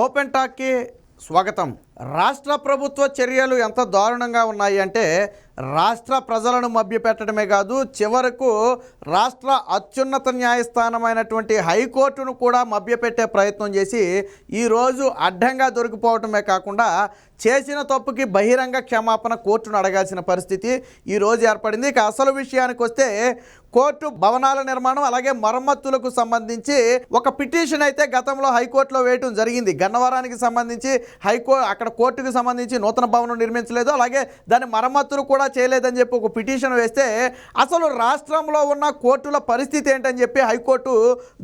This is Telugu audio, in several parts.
ఓపెన్ టాక్కి స్వాగతం. రాష్ట్ర ప్రభుత్వ చర్యలు ఎంత దారుణంగా ఉన్నాయి అంటే రాష్ట్ర ప్రజలను మభ్యపెట్టడమే కాదు చివరకు రాష్ట్ర అత్యున్నత న్యాయస్థానమైనటువంటి హైకోర్టును కూడా మభ్యపెట్టే ప్రయత్నం చేసి ఈరోజు అడ్డంగా దొరికిపోవటమే కాకుండా చేసిన తప్పుకి బహిరంగ క్షమాపణ కోర్టును అడగాల్సిన పరిస్థితి ఈరోజు ఏర్పడింది. ఇక అసలు విషయానికి వస్తే కోర్టు భవనాల నిర్మాణం అలాగే మరమ్మతులకు సంబంధించి ఒక పిటిషన్ అయితే గతంలో హైకోర్టులో వేయటం జరిగింది. గన్నవరానికి సంబంధించి హైకో అక్కడ కోర్టుకు సంబంధించి నూతన భవనం నిర్మించలేదు. అలాగే దాని మరమ్మతులు కూడా చేయలేదని చెప్పి ఒక పిటిషన్ వేస్తే అసలు రాష్ట్రంలో ఉన్న కోర్టుల పరిస్థితి ఏంటని చెప్పి హైకోర్టు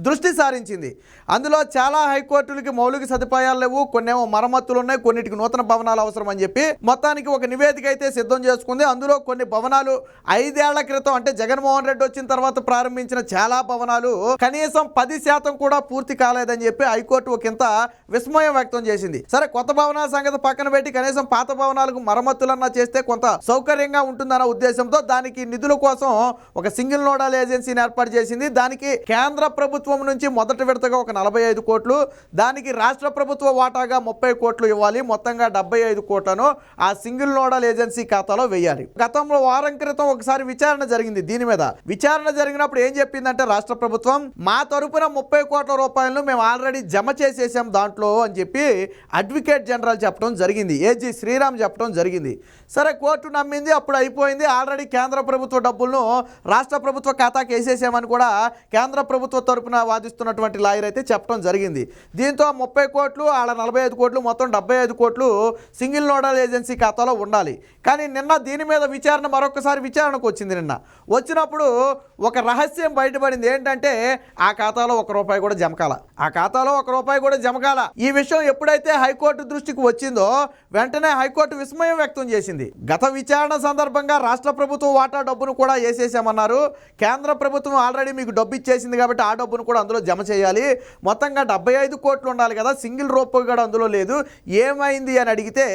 దృష్టి సారించింది. అందులో చాలా హైకోర్టులకి మౌలిక సదుపాయాలు లేవు కొన్నేమో మరమ్మతులు ఉన్నాయి కొన్నిటికి నూతన భవనాలు అవసరం అని చెప్పి మొత్తానికి ఒక నివేదిక అయితే సిద్ధం చేసుకుంది. అందులో కొన్ని భవనాలు ఐదేళ్ళ క్రితం అంటే జగన్మోహన్ రెడ్డి వచ్చిన తర్వాత ప్రారంభించిన చాలా భవనాలు కనీసం పది శాతం కూడా పూర్తి కాలేదని చెప్పి హైకోర్టు ఒకంత విస్మయం వ్యక్తం చేసింది. సరే కొత్త భవనాల సంగతి పక్కన పెట్టి కనీసం పాత భవనాలకు మరమ్మతులన్నా చేస్తే కొంత సౌకర్యంగా ఉంటుందన్న ఉద్దేశంతో దానికి నిధుల కోసం ఒక సింగిల్ నోడల్ ఏజెన్సీని ఏర్పాటు చేసింది. దానికి కేంద్ర ప్రభుత్వం నుంచి మొదటి విడతగా ఒక నలభై ఐదు కోట్లు దానికి రాష్ట్ర ప్రభుత్వ వాటాగా ముప్పై కోట్లు ఇవ్వాలి. మొత్తంగా డెబ్బై ఐదు కోట్లను ఆ సింగిల్ నోడల్ ఏజెన్సీ ఖాతాలో వేయాలి. గతంలో వారం క్రితం ఒకసారి విచారణ జరిగింది దీని మీద. విచారణ జరిగినప్పుడు ఏం చెప్పిందంటే రాష్ట్ర ప్రభుత్వం మా తరపున ముప్పై కోట్ల రూపాయలను మేము ఆల్రెడీ జమ చేసేసాం దాంట్లో అని చెప్పి అడ్వకేట్ జనరల్ చెప్పడం జరిగింది. ఏజీ శ్రీరామ్ చెప్పడం జరిగింది. సరే కోర్టు నమ్మింది అప్పుడు అయిపోయింది. ఆల్రెడీ కేంద్ర ప్రభుత్వ డబ్బులను రాష్ట్ర ప్రభుత్వ ఖాతాకి వేసేసామని కూడా కేంద్ర ప్రభుత్వ తరపున వాదిస్తున్నటువంటి లాయర్ అయితే చెప్పడం జరిగింది. దీంతో ముప్పై కోట్లు ఆడ నలభై ఐదు కోట్లు మొత్తం డెబ్బై ఐదు కోట్లు సింగిల్ నోడల్ ఏజెన్సీ ఖాతాలో ఉండాలి. కానీ నిన్న దీని మీద విచారణ మరొకసారి విచారణకు వచ్చింది నిన్న. వచ్చినప్పుడు ఒక రహస్యం బయటపడింది. ఏంటంటే ఆ ఖాతాలో ఒక రూపాయి కూడా జమకాల. ఆ ఖాతాలో ఒక రూపాయి కూడా జమకాల. ఈ విషయం ఎప్పుడైతే హైకోర్టు దృష్టికి వచ్చింది వెంటనే హైకోర్టు విస్మయం వ్యక్తం చేసింది. గత విచారణ సందర్భంగా రాష్ట్ర ప్రభుత్వం వాటా డబ్బును కూడా వేసేసామన్నారు. కేంద్ర ప్రభుత్వం ఆల్రెడీ మీకు డబ్బు ఇచ్చేసింది కాబట్టి ఆ డబ్బును కూడా అందులో జమ చేయాలి. మొత్తంగా డెబ్బై ఐదు కోట్లు ఉండాలి కదా సింగిల్ రూపాయి కూడా అందులో లేదు. ఏమైంది అని అడిగితే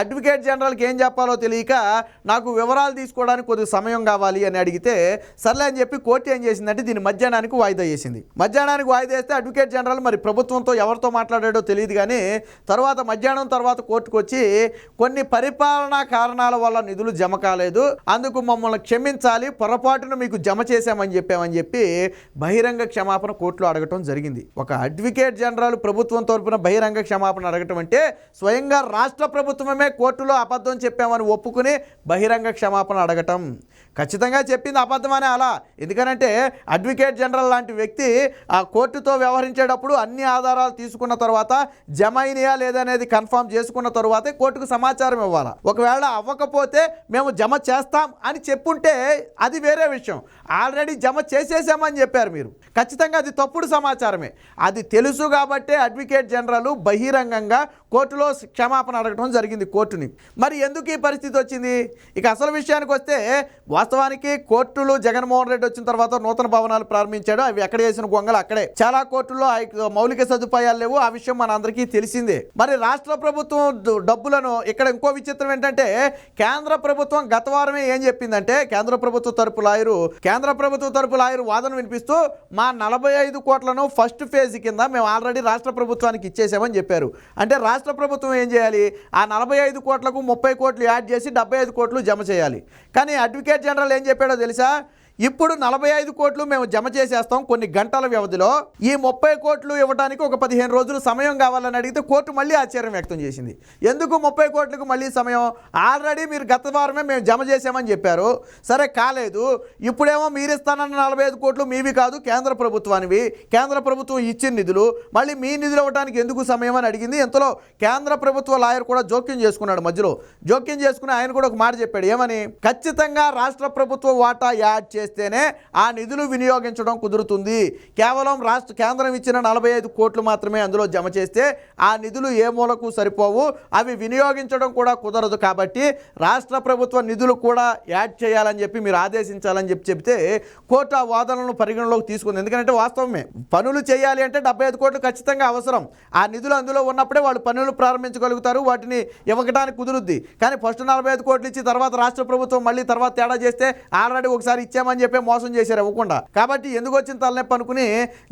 అడ్వకేట్ జనరల్కి ఏం చెప్పాలో తెలియక నాకు వివరాలు తీసుకోవడానికి కొద్దిగా సమయం కావాలి అని అడిగితే సర్లే అని చెప్పి కోర్టు ఏం చేసిందంటే దీన్ని మధ్యాహ్నానికి వాయిదా చేసింది మధ్యాహ్నానికి వాయిదా వేస్తే అడ్వకేట్ జనరల్ మరి ప్రభుత్వంతో ఎవరితో మాట్లాడాడో తెలియదు కానీ తర్వాత మధ్యాహ్నం తర్వాత కోర్టుకు వచ్చి కొన్ని పరిపాలనా కారణాల వల్ల నిధులు జమ కాలేదు. అందుకు మమ్మల్ని క్షమించాలి పొరపాటున మీకు జమ చేశామని చెప్పామని చెప్పి బహిరంగ క్షమాపణ కోర్టులో అడగటం జరిగింది. ఒక అడ్వకేట్ జనరల్ ప్రభుత్వం తరపున బహిరంగ క్షమాపణ అడగటం అంటే స్వయంగా రాష్ట్ర ప్రభుత్వమే కోర్టులో అబద్ధం చెప్పామని ఒప్పుకుని బహిరంగ క్షమాపణ అడగటం. ఖచ్చితంగా చెప్పింది అబద్ధమనే అలా. ఎందుకనంటే అడ్వకేట్ జనరల్ లాంటి వ్యక్తి ఆ కోర్టుతో వ్యవహరించేటప్పుడు అన్ని ఆధారాలు తీసుకున్న తర్వాత జమ అయినాయా లేదనేది కన్ఫర్మ్ చేసుకున్న తర్వాతే కోర్టుకు సమాచారం ఇవ్వాలి? ఒకవేళ అవ్వకపోతే మేము జమ చేస్తాం అని చెప్పుంటే అది వేరే విషయం. ఆల్రెడీ జమ చేసేసామని చెప్పారు మీరు. ఖచ్చితంగా అది తప్పుడు సమాచారమే. అది తెలుసు కాబట్టే అడ్వకేట్ జనరల్ బహిరంగంగా కోర్టులో క్షమాపణ అడగడం జరిగింది కోర్టుని. మరి ఎందుకు ఈ పరిస్థితి వచ్చింది? ఇక అసలు విషయానికి వస్తే వాస్తవానికి కోర్టులు జగన్మోహన్ రెడ్డి వచ్చిన తర్వాత నూతన భవనాలు ప్రారంభించాడు. అవి ఎక్కడ వేసిన గొంగలు అక్కడే. చాలా కోర్టుల్లో మౌలిక సదుపాయాలు లేవు. ఆ విషయం మన అందరికీ తెలిసిందే. మరి రాష్ట్ర ప్రభుత్వం ప్రభుత్వం డబ్బులను ఇక్కడ ఇంకో విచిత్రం ఏంటంటే కేంద్ర ప్రభుత్వం గత వారమే ఏం చెప్పిందంటే కేంద్ర ప్రభుత్వ తరపు లాయరు కేంద్ర ప్రభుత్వ తరపు లాయరు వాదన వినిపిస్తూ మా నలభై ఐదు కోట్లను ఫస్ట్ ఫేజ్ కింద మేము ఆల్రెడీ రాష్ట్ర ప్రభుత్వానికి ఇచ్చేసామని చెప్పారు. అంటే రాష్ట్ర ప్రభుత్వం ఏం చేయాలి? ఆ నలభై ఐదు కోట్లకు ముప్పై కోట్లు యాడ్ చేసి డెబ్బై ఐదు కోట్లు జమ చేయాలి. కానీ అడ్వకేట్ జనరల్ ఏం చెప్పాడో తెలుసా? ఇప్పుడు నలభై ఐదు కోట్లు మేము జమ చేసేస్తాం కొన్ని గంటల వ్యవధిలో. ఈ ముప్పై కోట్లు ఇవ్వడానికి ఒక పదిహేను రోజులు సమయం కావాలని అడిగితే కోర్టు మళ్ళీ ఆశ్చర్యం వ్యక్తం చేసింది. ఎందుకు ముప్పై కోట్లకు మళ్ళీ సమయం? ఆల్రెడీ మీరు గత వారమే మేము జమ చేసామని చెప్పారు. సరే కాలేదు. ఇప్పుడేమో మీరు ఇస్తానన్న నలభై ఐదు కోట్లు మీవి కాదు కేంద్ర ప్రభుత్వానివి. కేంద్ర ప్రభుత్వం ఇచ్చిన నిధులు. మళ్ళీ మీ నిధులు ఇవ్వడానికి ఎందుకు సమయం అని అడిగింది. ఇంతలో కేంద్ర ప్రభుత్వ లాయర్ కూడా జోక్యం చేసుకున్నాడు మధ్యలో. జోక్యం చేసుకుని ఆయన కూడా ఒక మాట చెప్పాడు. ఏమని? ఖచ్చితంగా రాష్ట్ర ప్రభుత్వ వాటా యాడ్ చేసి చేస్తేనే ఆ నిధులు వినియోగించడం కుదురుతుంది. కేవలం రాష్ట్ర కేంద్రం ఇచ్చిన నలభై ఐదు కోట్లు మాత్రమే అందులో జమ చేస్తే ఆ నిధులు ఏ మూలకు సరిపోవు? అవి వినియోగించడం కూడా కుదరదు కాబట్టి రాష్ట్ర ప్రభుత్వ నిధులు కూడా యాడ్ చేయాలని చెప్పి మీరు ఆదేశించాలని చెప్పి చెప్తే కోర్టు ఆ వాదనలను పరిగణలోకి తీసుకుంది. ఎందుకంటే వాస్తవమే పనులు చేయాలి అంటే డెబ్బై ఐదు కోట్లు ఖచ్చితంగా అవసరం. ఆ నిధులు అందులో ఉన్నప్పుడే వాళ్ళు పనులు ప్రారంభించగలుగుతారు వాటిని ఇవ్వకడానికి కుదురుద్ది. కానీ ఫస్ట్ నలభై ఐదు కోట్లు ఇచ్చి తర్వాత రాష్ట్ర ప్రభుత్వం మళ్ళీ తర్వాత తేడా చేస్తే ఆల్రెడీ ఒకసారి ఇచ్చామని అని చెప్పి మోసం చేశారు ఇవ్వకుండా. కాబట్టి ఎందుకు వచ్చిన తలనొప్పి అనుకుని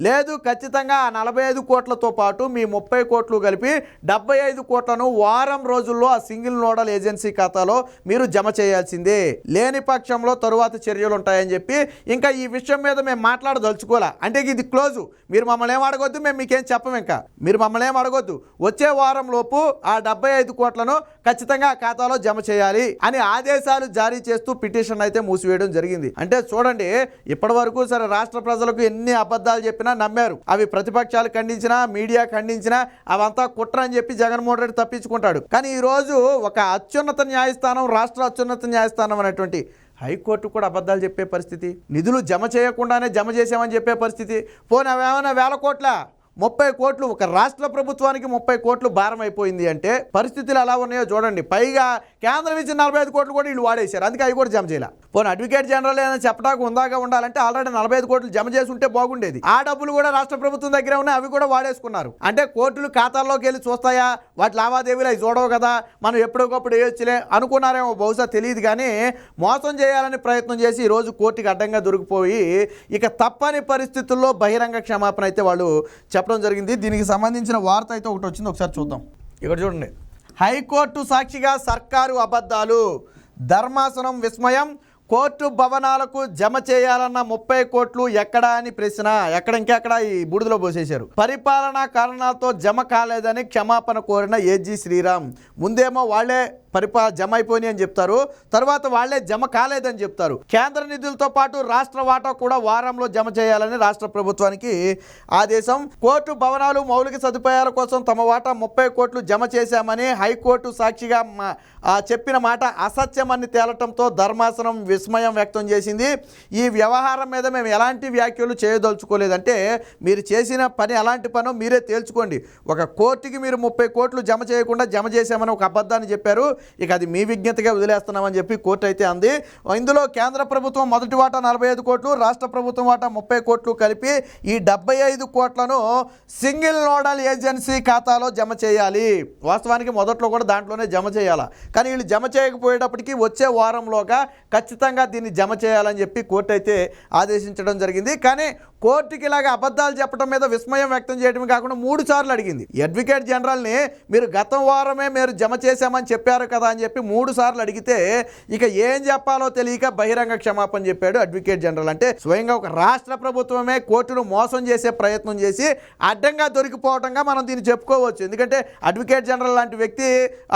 లేదు ఖచ్చితంగా ఆ నలభై ఐదు కోట్లతో పాటు మీ ముప్పై కోట్లు కలిపి డెబ్బై ఐదు కోట్లను వారం రోజుల్లో ఆ సింగిల్ నోడల్ ఏజెన్సీ ఖాతాలో మీరు జమ చేయాల్సిందే. లేని పక్షంలో తరువాత చర్యలు ఉంటాయని చెప్పి ఇంకా ఈ విషయం మీద మేము మాట్లాడదలుచుకోవాలా అంటే ఇది క్లోజు. మీరు మమ్మల్ని ఏం అడగొద్దు మేము మీకేం చెప్పం ఇంకా. మీరు మమ్మల్ని ఏం అడగొద్దు. వచ్చే వారం లోపు ఆ డెబ్బై ఐదు కోట్లను ఖచ్చితంగా ఖాతాలో జమ చేయాలి అని ఆదేశాలు జారీ చేస్తూ పిటిషన్ అయితే మూసివేయడం జరిగింది. అంటే చూడండి ఇప్పటి వరకు సరే రాష్ట్ర ప్రజలకు ఎన్ని అబద్ధాలు చెప్పినా నమ్మారు. అవి ప్రతిపక్షాలు ఖండించినా మీడియా ఖండించినా అవంతా కుట్ర అని చెప్పి జగన్మోహన్ రెడ్డి తప్పించుకుంటాడు. కానీ ఈరోజు ఒక అత్యున్నత న్యాయస్థానం రాష్ట్ర అత్యున్నత న్యాయస్థానం అనేటువంటి హైకోర్టు కూడా అబద్ధాలు చెప్పే పరిస్థితి. నిధులు జమ చేయకుండానే జమ చేసామని చెప్పే పరిస్థితి. పోనీ అవేమైనా వేల కోట్ల? ముప్పై కోట్లు ఒక రాష్ట్ర ప్రభుత్వానికి ముప్పై కోట్లు భారం అయిపోయింది అంటే పరిస్థితులు ఎలా ఉన్నాయో చూడండి. పైగా కేంద్రం ఇచ్చిన నలభై ఐదు కోట్లు కూడా వీళ్ళు వాడేశారు. అందుకే అవి కూడా జమ చేయాలి. పోనీ అడ్వకేట్ జనరల్ ఏదైనా చెప్పడానికి ఉందాగా ఉండాలంటే ఆల్రెడీ నలభై ఐదు కోట్లు జమ చేసి ఉంటే బాగుండేది. ఆ డబ్బులు కూడా రాష్ట్ర ప్రభుత్వం దగ్గర ఉన్నాయి అవి కూడా వాడేసుకున్నారు. అంటే కోర్టులు ఖాతాల్లోకి వెళ్ళి చూస్తాయా? వాటి లావాదేవీలు అవి చూడవు కదా? మనం ఎప్పటికప్పుడు వేయొచ్చులే అనుకున్నారేమో బహుశా తెలియదు కానీ మోసం చేయాలని ప్రయత్నం చేసి ఈరోజు కోర్టుకి అడ్డంగా దొరికిపోయి ఇక తప్పని పరిస్థితుల్లో బహిరంగ క్షమాపణ అయితే వాళ్ళు చెప్ప చెప్పడం జరిగింది. దీనికి సంబంధించిన వార్త అయితే ఒకటి వచ్చింది. ఒకసారి చూద్దాం. ఇక్కడ చూడండి. హైకోర్టు సాక్షిగా సర్కారు అబద్ధాలు. ధర్మాసనం విస్మయం. కోర్టు భవనాలకు జమ చేయాలన్న ముప్పై కోట్లు ఎక్కడా అని ప్రశ్న. ఎక్కడ ఇంకెక్కడ ఈ బూడిదలో పోసేశారు. పరిపాలనా కారణాలతో జమ కాలేదని క్షమాపణ కోరిన ఏజీ శ్రీరామ్. ముందేమో వాళ్ళే పరిపా జమ అయిపోయినాయి అని చెప్తారు. తర్వాత వాళ్ళే జమ కాలేదని చెప్తారు. కేంద్ర నిధులతో పాటు రాష్ట్ర వాటా కూడా వారంలో జమ చేయాలని రాష్ట్ర ప్రభుత్వానికి ఆదేశం. కోర్టు భవనాలు మౌలిక సదుపాయాల కోసం తమ వాటా ముప్పై కోట్లు జమ చేశామని హైకోర్టు సాక్షిగా మా- చెప్పిన మాట అసత్యమని తేలటంతో ధర్మాసనం విస్మయం వ్యక్తం చేసింది. ఈ వ్యవహారం మీద మేము ఎలాంటి వ్యాఖ్యలు చేయదలుచుకోలేదంటే మీరు చేసిన పని ఎలాంటి పనో మీరే తేల్చుకోండి. ఒక కోర్టుకి మీరు ముప్పై కోట్లు జమ చేయకుండా జమ చేశామని ఒక అబద్ధాన్ని చెప్పారు. ఇక అది మీ విజ్ఞతగా వదిలేస్తున్నామని చెప్పి కోర్టు అయితే అంది. ఇందులో కేంద్ర ప్రభుత్వం మొదటి వాటా నలభై ఐదు కోట్లు రాష్ట్ర ప్రభుత్వం వాటా ముప్పై కోట్లు కలిపి ఈ డెబ్బై ఐదు కోట్లను సింగిల్ నోడల్ ఏజెన్సీ ఖాతాలో జమ చేయాలి. వాస్తవానికి మొదట్లో కూడా దాంట్లోనే జమ చేయాలి? కానీ వీళ్ళు జమ చేయకపోయేటప్పటికి వచ్చే వారంలోగా ఖచ్చితంగా దీన్ని జమ చేయాలని చెప్పి కోర్టు అయితే ఆదేశించడం జరిగింది. కానీ కోర్టుకి ఇలాగ అబద్ధాలు చెప్పడం మీద విస్మయం వ్యక్తం చేయడమే కాకుండా మూడు సార్లు అడిగింది. అడ్వకేట్ జనరల్ని మీరు గత వారమే మీరు జమ చేశామని చెప్పారు కదా అని చెప్పి మూడు సార్లు అడిగితే ఇక ఏం చెప్పాలో తెలియక బహిరంగ క్షమాపణ చెప్పాడు అడ్వకేట్ జనరల్. అంటే స్వయంగా ఒక రాష్ట్ర ప్రభుత్వమే కోర్టును మోసం చేసే ప్రయత్నం చేసి అడ్డంగా దొరికిపోవటంగా మనం దీన్ని చెప్పుకోవచ్చు. ఎందుకంటే అడ్వకేట్ జనరల్ లాంటి వ్యక్తి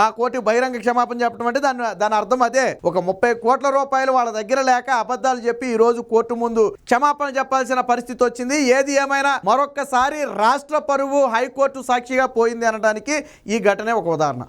ఆ కోర్టు బహిరంగ క్షమాపణ చెప్పడం అంటే దాని దాని అర్థం అదే. ఒక ముప్పై కోట్ల రూపాయలు వాళ్ళ దగ్గర లేక అబద్ధాలు చెప్పి ఈ రోజు కోర్టు ముందు క్షమాపణ చెప్పాల్సిన పరిస్థితి వచ్చింది. ఏది ఏమైనా మరొక్కసారి రాష్ట్ర పరువు హైకోర్టు సాక్షిగా పోయింది అనడానికి ఈ ఘటనే ఒక ఉదాహరణ.